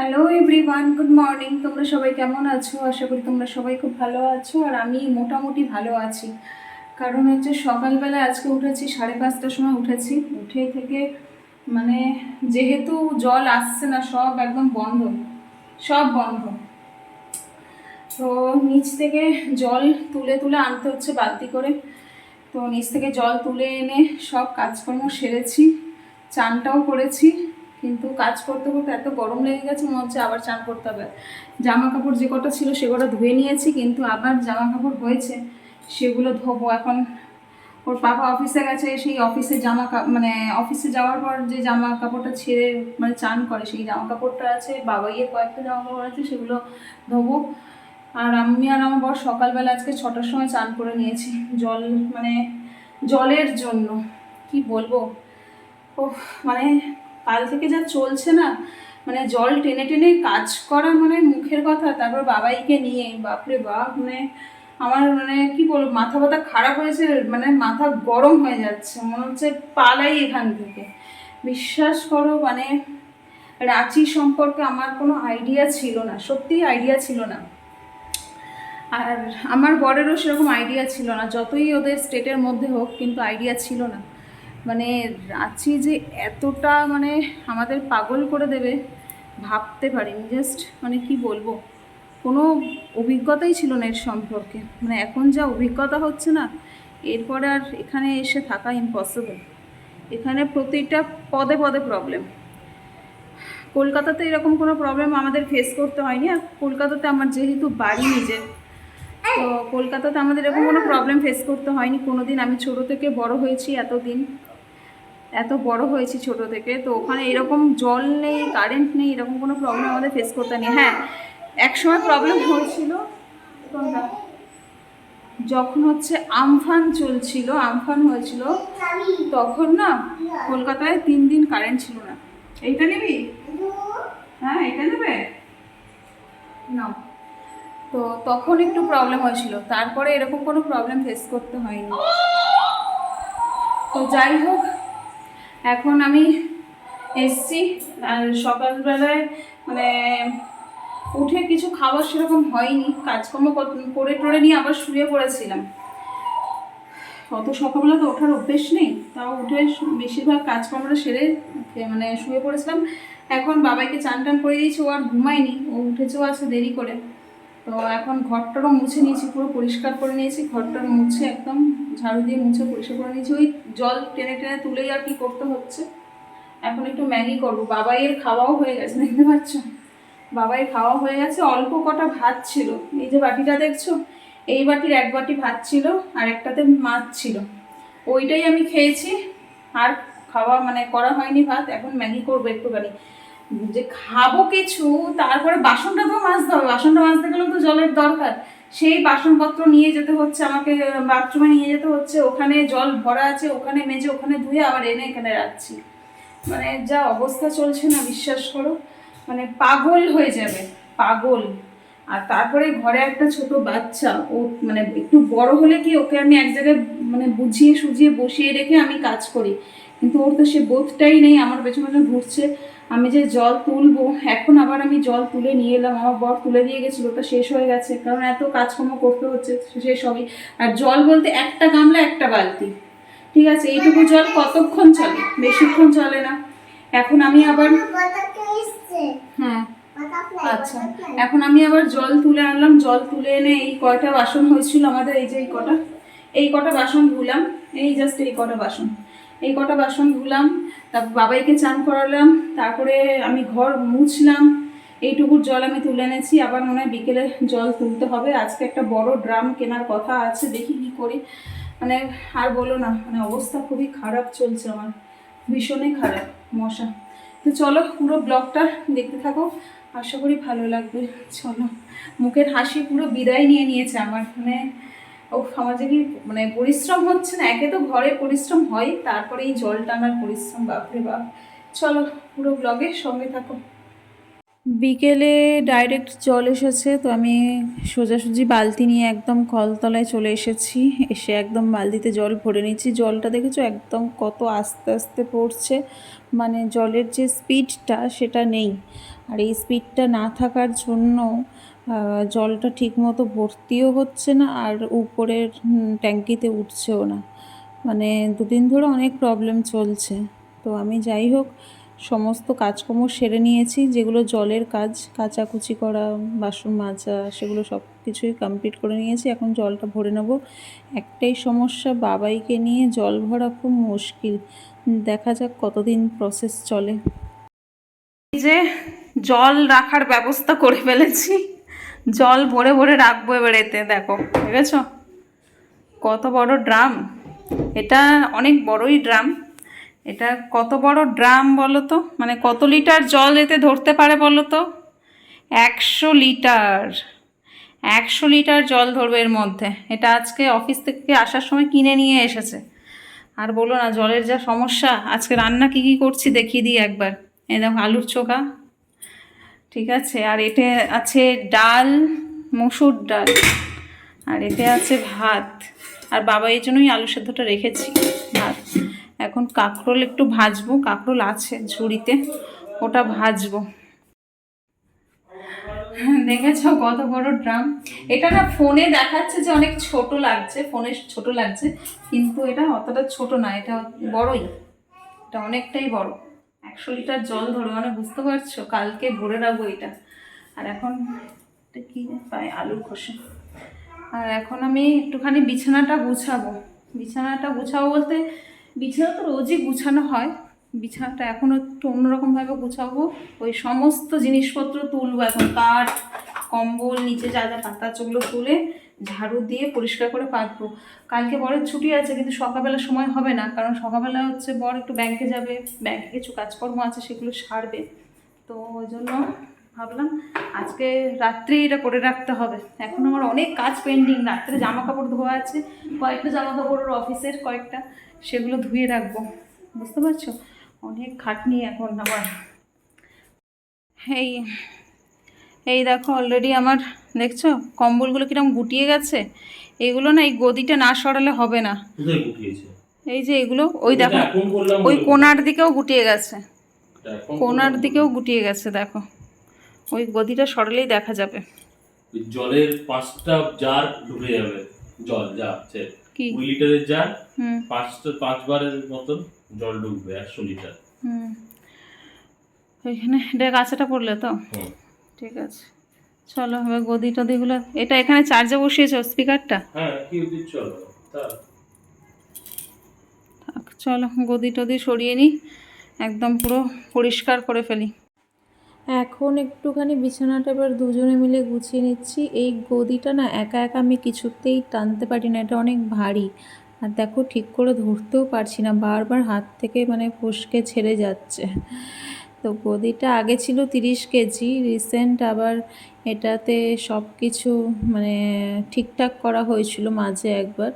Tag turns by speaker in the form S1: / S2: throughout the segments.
S1: Hello everyone good morning তোমরা সবাই কেমন আছো? আশা করি তোমরা সবাই খুব ভালো আছো, আর আমি মোটামুটি ভালো আছি। কারণ হচ্ছে সকালবেলা আজকে উঠেছি, সাড়ে পাঁচটার সময় উঠেছি। উঠে থেকে মানে যেহেতু জল আসছে না, সব একদম বন্ধ। সব বন্ধ। তো নিচ থেকে জল তুলে তুলে আনতে হচ্ছে বালতি করে। তো নিচ থেকে জল তুলে এনে সব কাজকর্ম সেরেছি, চানটাও করেছি। কিন্তু কাজ করতে করতে এত গরম লেগে গেছে, মনে হচ্ছে আবার চান করতে হবে। জামা কাপড় যে কটা ছিল সে কটা ধুয়ে নিয়েছি, কিন্তু আবার জামা কাপড় হয়েছে, সেগুলো ধোবো এখন। ওর পাপা অফিসে গেছে, সেই অফিসে জামা মানে অফিসে যাওয়ার পর যে জামা কাপড়টা ছেড়ে মানে চান করে, সেই জামা কাপড়টা আছে বাবাইয়ের কয়েকটা জামা কাপড় আছে, সেগুলো ধোবো। আর আমি আর আমার বর সকালবেলা আজকে ছটার সময় চান করে নিয়েছি, জল মানে জলের জন্য, কি বলব? ও মানে কাল থেকে যা চলছে না মানে জল টেনে টেনে কাজ করা মানে মুখের কথা, তারপর বাবাইকে নিয়ে, বাপরে বাপ মানে আমার মানে কি বলব, মাথা ব্যথা খারাপ হয়েছে মানে মাথা গরম হয়ে যাচ্ছে, মনে হচ্ছে পালাই এখান থেকে। বিশ্বাস করো মানে রাঁচি সম্পর্কে আমার কোনো আইডিয়া ছিল না, সত্যিই আইডিয়া ছিল না। আর আমার বরেরও সেরকম আইডিয়া ছিল না, যতই ওদের স্টেটের মধ্যে হোক, কিন্তু আইডিয়া ছিল না। মানে রাঁচি যে এতটা মানে আমাদের পাগল করে দেবে, ভাবতে পারিনি। জাস্ট মানে কি বলব? কোনো অভিজ্ঞতাই ছিল না এর সম্পর্কে। মানে এখন যা অভিজ্ঞতা হচ্ছে না, এরপরে আর এখানে এসে থাকা ইম্পসিবল এখানে প্রতিটা পদে পদে প্রবলেম কলকাতাতে এরকম কোনো প্রবলেম আমাদের ফেস করতে হয়নি, আর কলকাতাতে আমার যেহেতু বাড়ি নিজের তো কলকাতাতে আমাদের এরকম কোনো প্রবলেম ফেস করতে হয়নি। কোনো দিন আমি ছোটো থেকে বড় হয়েছি এতদিন। এত বড় হয়েছি ছোট থেকে, তো ওখানে এরকম জল নেই কারেন্ট নেই, এরকম কোনো প্রবলেম আমাদের ফেস করতে নেই। হ্যাঁ একসময় প্রবলেম হয়েছিল? যখন হচ্ছে আমফান চলছিল, আমফান হয়েছিল, তখন না কলকাতায় তিন দিন কারেন্ট ছিল না। এইটা নিবি? হ্যাঁ এটা নেবে? না। তো তখন একটু প্রবলেম হয়েছিল, তারপরে এরকম কোনো প্রবলেম ফেস করতে হয়নি। তো যাই হোক এখন আমি এসছি, আর সকালবেলায় মানে উঠে কিছু খাবার সেরকম হয়নি, কাজকর্ম কর- টরে নিয়ে আবার শুয়ে পড়েছিলাম। অত সকালবেলা তো ওঠার অভ্যেস নেই, তাও উঠে বেশিরভাগ কাজকর্মটা সেরে মানে শুয়ে পড়েছিলাম। এখন বাবাইকে চান টান করে দিয়েছি, ও আর ঘুমায়নি, ও উঠেছেও আছে দেরি করে। তো এখন ঘরটারও মুছে নিয়েছি, পুরো পরিষ্কার করে নিয়েছি ঘরটা মুছে একদম ঝাড়ু দিয়ে মুছে পরিষ্কার করে নিয়েছি। ওই জল টেনে টেনে তুলেই আর কি করতে হচ্ছে। এখন একটু ম্যাগি করব। বাবাইয়ের খাওয়াও হয়ে গেছে, দেখতে পাচ্ছ? বাবাইয়ের খাওয়া হয়ে গেছে, অল্প কটা ভাত ছিল। এই যে বাটিটা দেখছ? এই বাটির এক বাটি ভাত ছিল আর একটাতে মাছ ছিল। ওইটাই আমি খেয়েছি। আর খাওয়া মানে করা হয়নি ভাত, এখন ম্যাগি করব একটুখানি। যে খাব কিছু, তারপরে বাসনটা তো মাজতে হবে, বাসনটা মাজতে গেলেও তো জলের দরকার। সেই বাসনপত্র নিয়ে যেতে হচ্ছে, আমাকে বাথরুমে নিয়ে যেতে হচ্ছে, ওখানে জল ভরা আছে, ওখানে মেজে, ওখানে ধুয়ে আবার এনে এখানে রাখছি। মানে যা অবস্থা চলছে না, বিশ্বাস করো। মানে পাগল হয়ে যাবে, পাগল। আর তারপরে ঘরে একটা ছোট বাচ্চা, ও মানে একটু বড় হলে কি ওকে আমি এক জায়গায় মানে বুঝিয়ে সুঝিয়ে বসিয়ে রেখে আমি কাজ করি? কিন্তু ওর তো সে বোধটাই নেই, আমার পেছনে ঘুরছে। আমি যে জল তুলবো, এখন আবার আমি জল তুলে নিয়ে এলাম, আমার বর তুলে দিয়ে গেছিল ওটা শেষ হয়ে গেছে, কারণ এত কাজকর্ম করতে হচ্ছে শেষ হবেই আর জল বলতে একটা গামলা, একটা বালতি। ঠিক আছে, এইটুকু জল কতক্ষণ চলে? বেশিক্ষণ চলে না। এখন আমি আবার হ্যাঁ আচ্ছা এখন আমি আবার জল তুলে আনলাম, জল তুলে এনে এই কয়টা বাসন হয়েছিল আমাদের, এই যে এই কটা এই কটা বাসন ধুলাম, এই জাস্ট এই কটা বাসন। এই কটা বাসন ধুলাম, তারপর বাবাইকে চান করালাম, তারপরে আমি ঘর মুছলাম এইটুকু জল আমি তুলে এনেছি, আবার মনে হয় বিকেলে জল তুলতে হবে, আজকে একটা বড় ড্রাম কেনার কথা আছে, দেখি কি করি। মানে আর বলো না মানে অবস্থা খুবই খারাপ চলছে আমার, ভীষণই খারাপ, মশা। তো চলো পুরো ব্লগটা দেখতে থাকো, আশা করি ভালো লাগবে, চলো। মুখের হাসি পুরো বিদায় নিয়ে নিয়েছে আমার মানে ও আমার যে কি মানে পরিশ্রম হচ্ছে না? একে তো ঘরে পরিশ্রম হয়, তারপরে এই জল টানার পরিশ্রম, বাপরে বাপ। চলো পুরো ব্লগের সঙ্গে থাকো। বিকেলে ডাইরেক্ট জল এসেছে, তো আমি সোজাসুজি বালতি নিয়ে একদম কলতলায় চলে এসেছি। এসে একদম বালতিতে জল ভরে নিচ্ছি জলটা দেখেছ? একদম কত আস্তে আস্তে পড়ছে। মানে জলের যে স্পিডটা সেটা নেই। আর এই স্পিডটা না থাকার জন্য জলটা ঠিকমতো ভর্তিও হচ্ছে না আর উপরের ট্যাঙ্কিতে উঠছেও না। মানে দুদিন ধরে অনেক প্রবলেম চলছে। তো আমি যাই হোক, সমস্ত কাজকর্ম সেরে নিয়েছি, যেগুলো জলের কাজ, কাচাকুচি করা, বাসন মাজা, সেগুলো সব কিছুই কমপ্লিট করে নিয়েছি। এখন জলটা ভরে নেব। একটাই সমস্যা, বাবাইকে নিয়ে জল ভরা খুব মুশকিল। দেখা যাক কতদিন প্রসেস চলে। যে জল রাখার ব্যবস্থা করে ফেলেছি। জল ভরে ভরে রাখব এবার এতে, দেখো, দেখেছ? কত বড় ড্রাম। এটা অনেক বড়ই ড্রাম। এটা কত বড় ড্রাম বলো তো? মানে কত লিটার জল এতে ধরতে পারে বলো তো? একশো লিটার। একশো লিটার জল ধরবে এর মধ্যে। এটা আজকে অফিস থেকে আসার সময় কিনে নিয়ে এসেছে। আর বলো না, জলের যা সমস্যা, আজকে রান্না কী কী করছি দেখিয়ে দিই একবার। এই দেখো, আলুর চোখা। ঠিক আছে, আর এতে আছে ডাল, মসুর ডাল, আর এতে আছে ভাত। আর বাবা এই জন্যই আলু সেদ্ধটা রেখেছি, ভাত। এখন কাঁকরোল একটু ভাজবো, কাঁকরোল আছে ঝুড়িতে, ওটা ভাজবো। দেখেছ কত বড় ড্রাম? এটা না ফোনে দেখাচ্ছে যে অনেক ছোট লাগছে, ফোনে ছোট লাগছে, কিন্তু এটা অতটা ছোট না, এটা বড়ই, এটা অনেকটাই বড়। একশো লিটার জল ধরো মানে বুঝতে পারছ? কালকে ভরে রাখব এটা। আর এখন কি পাই? আলুর খোসা। আর এখন আমি একটুখানি বিছানাটা গুছাবো। বিছানাটা গুছাবো বলতে বিছানা তো রোজই গুছানো হয়। বিছানাটা এখন একটু অন্যরকমভাবে গুছাবো। ওই সমস্ত জিনিসপত্র তুলবো, এখন কাঠ কম্বল, নিচে যা যা পাতা চোগুলো তুলে ঝাড়ু দিয়ে পরিষ্কার করে পাতবো কালকে বরের ছুটি আছে, কিন্তু সকালবেলা সময় হবে না, কারণ সকালবেলা হচ্ছে বর একটু ব্যাংকে যাবে, ব্যাংকে কিছু কাজকর্ম আছে সেগুলো সারবে। তো ওই জন্য ভাবলাম আজকে রাত্রে এটা করে রাখতে হবে। এখন আমার অনেক কাজ পেন্ডিং, রাত্রে জামা কাপড় ধোয়া আছে, কয়েকটা জামা কাপড় অফিসের কয়েকটা, সেগুলো ধুয়ে রাখব। বুঝতে পারছ? অনেক খাটনি এখন আমার। এই এই দেখো অলরেডি আমার দেখছ? কম্বলগুলো কীরকম গুটিয়ে গেছে? এগুলো না এই গদিটা না সরালে হবে না। এই যে এগুলো ওই দেখো ওই কোনার দিকেও গুটিয়ে গেছে। কোনার দিকেও গুটিয়ে গেছে দেখো। ওই গদিটা সরালেই দেখা যাবে।
S2: জলের পাঁচটা জার ঢুকে যাবে। জল যা আছে কুড়ি লিটারের জার
S1: হুম।
S2: পাঁচটা পাঁচবারের মতন জল ঢুকবে একশো লিটার।
S1: হুম। ওইখানে এটা কাঁচাটা পড়লে তো?
S2: হুম।
S1: ঠিক আছে। চলো এবার গদি টদিগুলো এটা এখানে চার্জে বসিয়েছো স্পিকারটা
S2: হ্যাঁ চলো
S1: চলো গদি টদি সরিয়ে নিই। একদম পুরো পরিষ্কার করে ফেলি। এখন একটুখানি বিছানাটা এবার দুজনে মিলে গুছিয়ে নিচ্ছি। এই গদিটা না একা একা আমি কিছুতেই টানতে পারি না এটা অনেক ভারী। আর দেখো ঠিক করে ধরতেও পারছি না বারবার হাত থেকে মানে ফসকে ছেড়ে যাচ্ছে। তো গদিটা আগে ছিল তিরিশ কেজি রিসেন্ট আবার এটাতে সব কিছু মানে ঠিকঠাক করা হয়েছিল মাঝে একবার।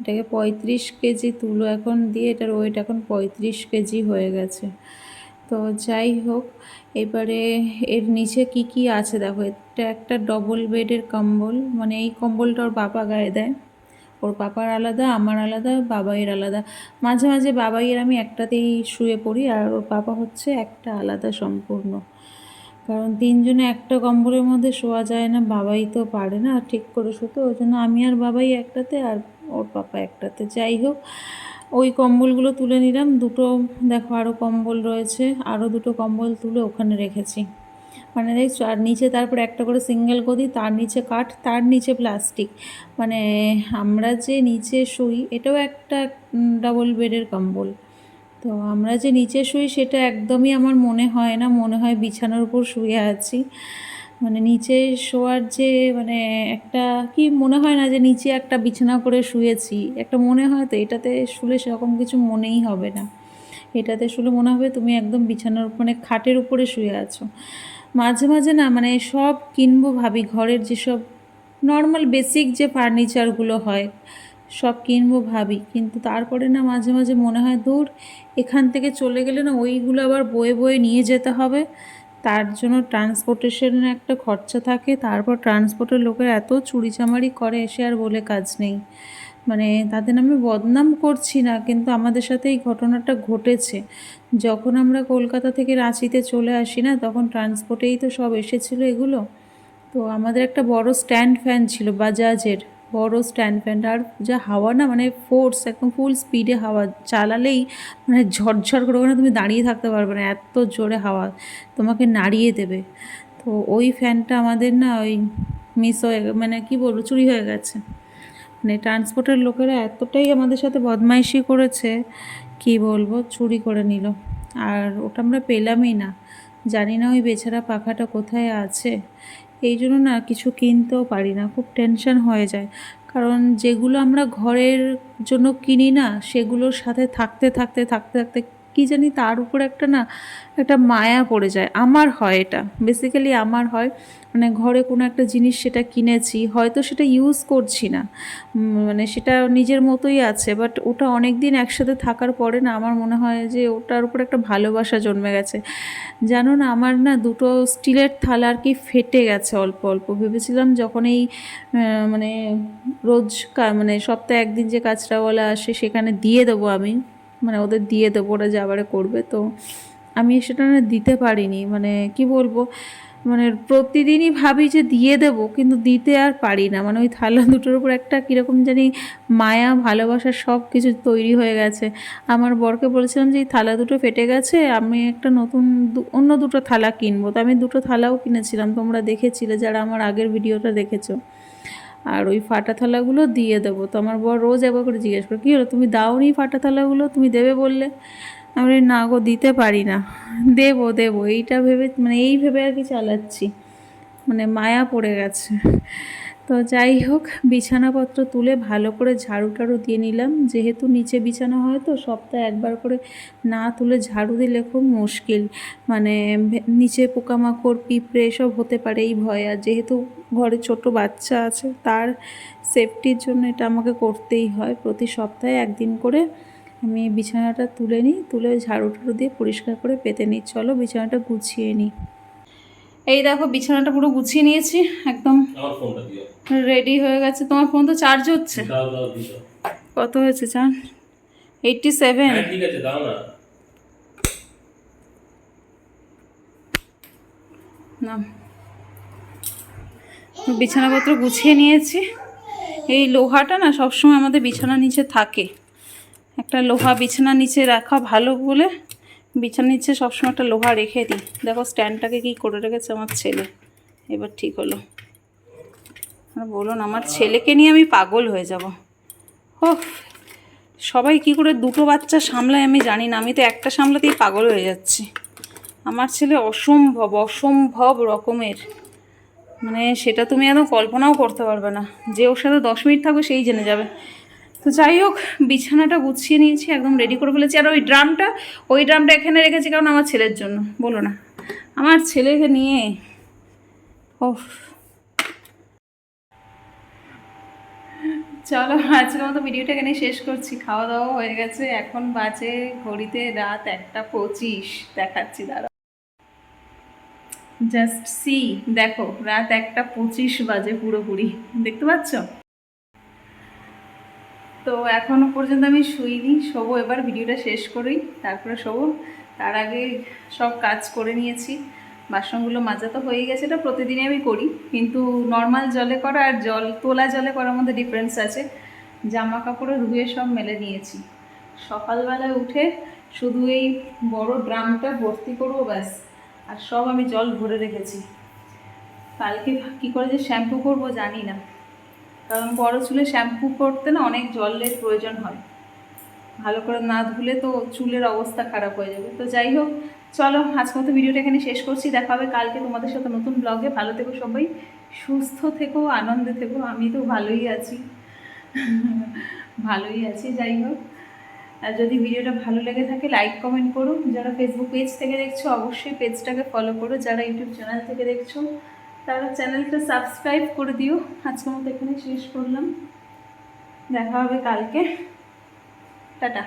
S1: এটাকে পঁয়ত্রিশ কেজি তুলো এখন দিয়ে এটার ওয়েট এখন পঁয়ত্রিশ কেজি হয়ে গেছে। তো যাই হোক, এবারে এর নিচে কি কি আছে দেখো? এটা একটা ডবল বেডের কম্বল মানে এই কম্বলটা ওর বাবা গায়ে দেয়। ওর পাপার আলাদা, আমার আলাদা, বাবাইয়ের আলাদা। মাঝে মাঝে বাবাইয়ের আমি একটাতেই শুয়ে পড়ি আর ওর পাপা হচ্ছে একটা আলাদা সম্পূর্ণ। কারণ তিনজনে একটা কম্বলের মধ্যে শোয়া যায় না, বাবাই তো পারে না ঠিক করে শুতে ওই জন্য আমি আর বাবাই একটাতে আর ওর পাপা একটাতে। যাই হোক, ওই কম্বলগুলো তুলে নিলাম। দুটো, দেখো আরও কম্বল রয়েছে আরও দুটো কম্বল তুলে ওখানে রেখেছি। মানে আর নিচে তারপর একটা করে সিঙ্গেল গদি, তার নিচে কাঠ, তার নিচে প্লাস্টিক মানে আমরা যে নিচে শুই, এটাও একটা ডাবল বেডের কম্বল। তো আমরা যে নিচে শুই, সেটা একদমই আমার মনে হয় না, মনে হয় বিছানার উপর শুয়ে আছি। মানে নিচে শোয়ার যে মানে একটা কি মনে হয় না যে, নিচে একটা বিছানা করে শুয়েছি। একটা মনে হয় তো, এটাতে শুলে সেরকম কিছু মনেই হবে না। এটাতে শুলে মনে হবে তুমি একদম বিছানার মানে খাটের উপরে শুয়ে আছো। মাঝে মাঝে না মানে সব কিনবো ভাবি, ঘরের যেসব নর্মাল বেসিক যে ফার্নিচারগুলো হয়, সব কিনবো ভাবি। কিন্তু তারপরে না মাঝে মাঝে মনে হয়, দূর, এখান থেকে চলে গেলে না ওইগুলো আবার বয়ে বয়ে নিয়ে যেতে হবে। তার জন্য ট্রান্সপোর্টেশনের একটা খরচা থাকে। তারপর ট্রান্সপোর্টের লোকের এত চুরিচামারি করে, এসে আর বলে কাজ নেই। মানে তাদের নামে বদনাম করছি না, কিন্তু আমাদের সাথে এই ঘটনাটা ঘটেছে। যখন আমরা কলকাতা থেকে রাঁচিতে চলে আসি না, তখন ট্রান্সপোর্টেই তো সব এসেছিল এগুলো। তো আমাদের একটা বড় স্ট্যান্ড ফ্যান ছিল, বাজাজের। বড় স্ট্যান্ড ফ্যান আর যা হাওয়া না মানে ফোর্স একদম ফুল স্পিডে হাওয়া। চালালেই মানে ঝরঝর করে ওখানে তুমি দাঁড়িয়ে থাকতে পারবে না, এত জোরে হাওয়া। তোমাকে নাড়িয়ে দেবে। তো ওই ফ্যানটা আমাদের না ওই মিস হয়ে মানে কি বলব, চুরি হয়ে গেছে। মানে ট্রান্সপোর্টের লোকেরা এতটাই আমাদের সাথে বদমাইশি করেছে, কি বলব, চুরি করে নিল। আর ওটা আমরা পেলামই না। জানি না ওই বেচারা পাখাটা কোথায় আছে। এই জন্য না কিছু কিনতেও পারি না, খুব টেনশন হয়ে যায়। কারণ যেগুলো আমরা ঘরের জন্য কিনি না, সেগুলোর সাথে থাকতে থাকতে থাকতে থাকতে কী জানি তার উপর একটা না, একটা মায়া পড়ে যায়। আমার হয় এটা। বেসিক্যালি আমার হয় মানে ঘরে কোনো একটা জিনিস সেটা কিনেছি, হয়তো সেটা ইউজ করছি না। মানে সেটা নিজের মতোই আছে বাট ওটা অনেক দিন একসাথে থাকার পরে না আমার মনে হয় যে ওটার উপর একটা ভালোবাসা জন্মে গেছে। জানো না, আমার না দুটো স্টিলের থালা আর কি ফেটে গেছে অল্প অল্প। ভেবেছিলাম যখন এই মানে রোজ মানে সপ্তাহে একদিন যে কাজটাওয়ালা আসে সেখানে দিয়ে দেবো আমি। মানে ওদের দিয়ে দেবো, ওরা যাবারে করবে। তো আমি সেটা না দিতে পারিনি মানে কি বলব মানে প্রতিদিনই ভাবি যে দিয়ে দেবো, কিন্তু দিতে আর পারি না। মানে ওই থালা দুটোর উপর একটা কীরকম জানি মায়া, ভালোবাসা সব কিছু তৈরি হয়ে গেছে। আমার বরকে বলেছিলাম যে, এই থালা দুটো ফেটে গেছে, আমি একটা নতুন অন্য দুটো থালা কিনবো। তো আমি দুটো থালাও কিনেছিলাম, তোমরা দেখেছিলে, যারা আমার আগের ভিডিওটা দেখেছ। আর ওই ফাটা থালাগুলো দিয়ে দেবো। তো আমার বর রোজ একবার করে জিজ্ঞেস করে, কী হলো? তুমি দাওনি ফাটা থালাগুলো? তুমি দেবে বললে? আমি না গো, দিতে পারি না। দেবো দেবো। এইটা ভেবে মানে এই ভেবে আর কি চালাচ্ছি। মানে মায়া পড়ে গেছে। তো যাই হোক, বিছানাপত্র তুলে ভালো করে ঝাড়ু টাড়ু দিয়ে নিলাম। যেহেতু নিচে বিছানা হয় তো সপ্তাহে একবার করে না তুলে ঝাড়ু দিলে খুব মুশকিল। মানে নিচে পোকামাকড়, পিঁপড়ে এসব হতে পারে এই ভয়। আর যেহেতু ঘরে ছোট বাচ্চা আছে, তার সেফটির জন্য এটা আমাকে করতেই হয়। প্রতি সপ্তাহে একদিন করে আমি বিছানাটা তুলে নিই, তুলে ঝাড়ু টাড়ু দিয়ে পরিষ্কার করে পেতে নিই। চলো বিছানাটা গুছিয়ে নিই। এই দেখো বিছানাটা পুরো গুছিয়ে নিয়েছি একদম রেডি হয়ে গেছে। তোমার ফোন তো চার্জ হচ্ছে। কত হয়েছে চান এইটটি সেভেন
S2: ঠিক আছে দাও না।
S1: না। বিছানাপত্র গুছিয়ে নিয়েছি। এই লোহাটা না সবসময় আমাদের বিছানার নিচে থাকে। একটা লোহা বিছানার নিচে রাখা ভালো বলে বিছানার নিচে সবসময় একটা লোহা রেখে দিই। দেখো, স্ট্যান্ডটাকে কী করে রেখেছে আমার ছেলে। এবার ঠিক হলো। বলুন, আমার ছেলেকে নিয়ে আমি পাগল হয়ে যাব। ও সবাই কি করে দুটো বাচ্চা সামলায় আমি জানি না। আমি তো একটা সামলাতেই পাগল হয়ে যাচ্ছি। আমার ছেলে অসম্ভব অসম্ভব রকমের। মানে সেটা তুমি একদম কল্পনাও করতে পারবে না। যে ওর সাথে দশ মিনিট থাকবে, সেই জেনে যাবে। তো যাই হোক, বিছানাটা গুছিয়ে নিয়েছি, একদম রেডি করে ফেলেছি। আর ওই ড্রামটা ওই ড্রামটা এখানে রেখেছি কারণ আমার ছেলের জন্য, বলো না। আমার ছেলেকে নিয়ে ও চলো, আজকের মতো ভিডিওটা এখানে শেষ করছি। খাওয়া দাওয়া হয়ে গেছে, এখন বাজে ঘড়িতে রাত একটা পঁচিশ। দেখাচ্ছি দাঁড়া জাস্ট সি দেখো, রাত একটা পঁচিশ বাজে পুরোপুরি। দেখতে পাচ্ছ? তো এখনও পর্যন্ত আমি শুইনি, শোবো এবার, ভিডিওটা শেষ করি, তারপরে শোবো। তার আগে সব কাজ করে নিয়েছি। বাসনগুলো মাজা তো হয়ে গেছে, এটা প্রতিদিনই আমি করি। কিন্তু নর্মাল জলে করা আর জল, তোলা জলে করার মধ্যে ডিফারেন্স আছে। জামা কাপড়ে ধুয়ে সব মেলে নিয়েছি। সকালবেলায় উঠে শুধু এই বড় ড্রামটা ভর্তি করব ব্যাস, আর সব আমি জল ভরে রেখেছি। কালকে কী করে যে শ্যাম্পু করব জানি না। কারণ বড় চুলে শ্যাম্পু করতে না অনেক জলের প্রয়োজন হয়। ভালো করে না ধুলে তো চুলের অবস্থা খারাপ হয়ে যাবে। তো যাই হোক, চলো আজকে মতো ভিডিওটা এখানে শেষ করছি। দেখা হবে কালকে তোমাদের সাথে নতুন ব্লগে ভালো থেকো সবাই, সুস্থ থেকো, আনন্দে থেকো। আমি তো ভালোই আছি। ভালোই আছি, যাই হোক। আর যদি ভিডিওটা ভালো লেগে থাকে লাইক কমেন্ট করো। যারা ফেসবুক পেজ থেকে দেখছ, অবশ্যই পেজটাকে ফলো করো। যারা ইউটিউব চ্যানেল থেকে দেখছ তারা চ্যানেলটা সাবস্ক্রাইব করে দিও। আজকে মতো এখানে শেষ করলাম। দেখা হবে কালকে। টাটা।